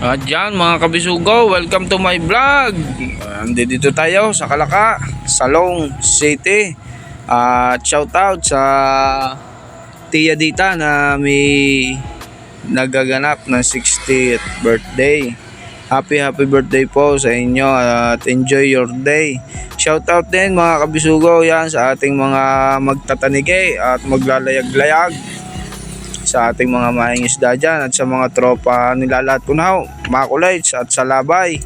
At yan mga kabisugo, welcome to my vlog. Andito tayo sa Kalaka, Salong City. At shout out sa Tia Dita na may nagaganap ng 60th birthday. Happy happy birthday po sa inyo at enjoy your day. Shout out din mga kabisugo yan sa ating mga magtatanigay at maglalayag-layag sa ating mga maing isda dyan at sa mga tropa nila lahat kunaw, Makulites at Salabay.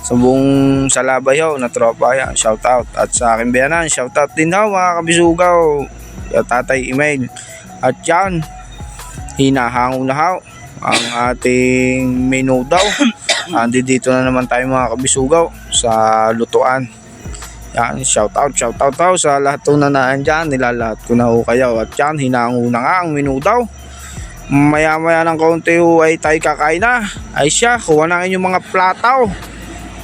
Sa buong Salabay ho na tropa yan, shout out. At sa aking biyanan, shout out din ho mga kabisugaw. Yung tatay email. At yan, hinahango na ho ang ating menu daw. Andi dito na naman tayo mga kabisugaw sa lutuan. Yan, shout out, shout out daw sa lahat ng nanaan dyan. Nilalahat ko na ho kayo. At yan, hinango na nga ang menu daw. Maya maya ng kaunti ho ay tayo kakain na. Ay siya, kuha na inyong mga plataw.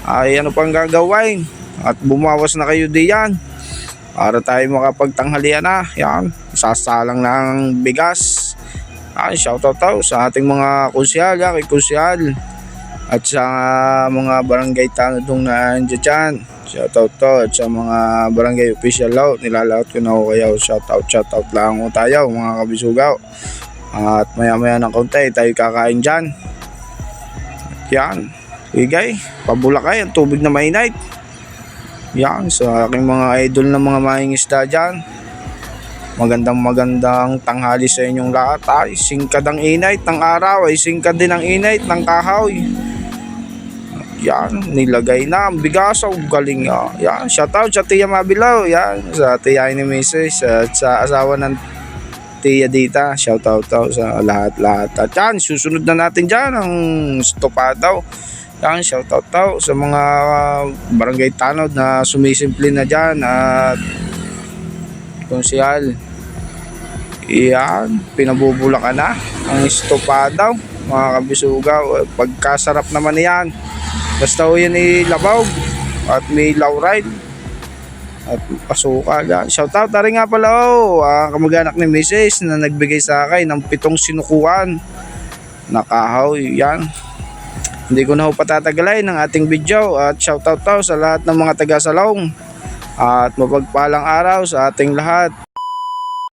Ay ano pang gagawin. At bumawas na kayo diyan. Para tayo makapagtanghalian na. Yan, sasalang ng bigas. Ay, shout out daw sa ating mga kusyal, yan, kay kusyal. At sa mga barangay tanodong na andyan dyan. Shout out to at sa mga barangay official out. Nilalaot ko na ho kayo. Shout out, shout out lang ho tayo mga kabisugaw. At maya maya ng kaunti tayo kakain dyan. Yan. Igay, pabulakay ang tubig na mainit. Yan, sa aking mga idol na mga maing isda dyan. Magandang magandang tanghali sa inyong lahat. Ay, singkad ang init ng araw. Ay, singkad din ang init ng kahoy. Yan, nilagay na ang bigas. Oh, galing ah. Yan, shout out sa Tia Mabilaw. Yan, sa Tia ni Mrs. At sa asawa ng Tia Dita. Shout out daw sa lahat-lahat. At yan, susunod na natin dyan ang stopadaw. Yan, shout out daw sa mga barangay tanod na sumisimple na dyan at konsyal. Yan, pinabubula ka na ang estopadaw mga kabisugaw. Pagkasarap naman yan. Basta ho yan ilabawg at may lauride at pasuka yan. Shout out na rin nga pala oh, ang kamag-anak ni Mrs. na nagbigay sa akin ng pitong sinukuan na kahoy. Yan. Hindi ko na ho patatagalay ng ating video at shout out daw sa lahat ng mga taga Salong at mapagpalang araw sa ating lahat.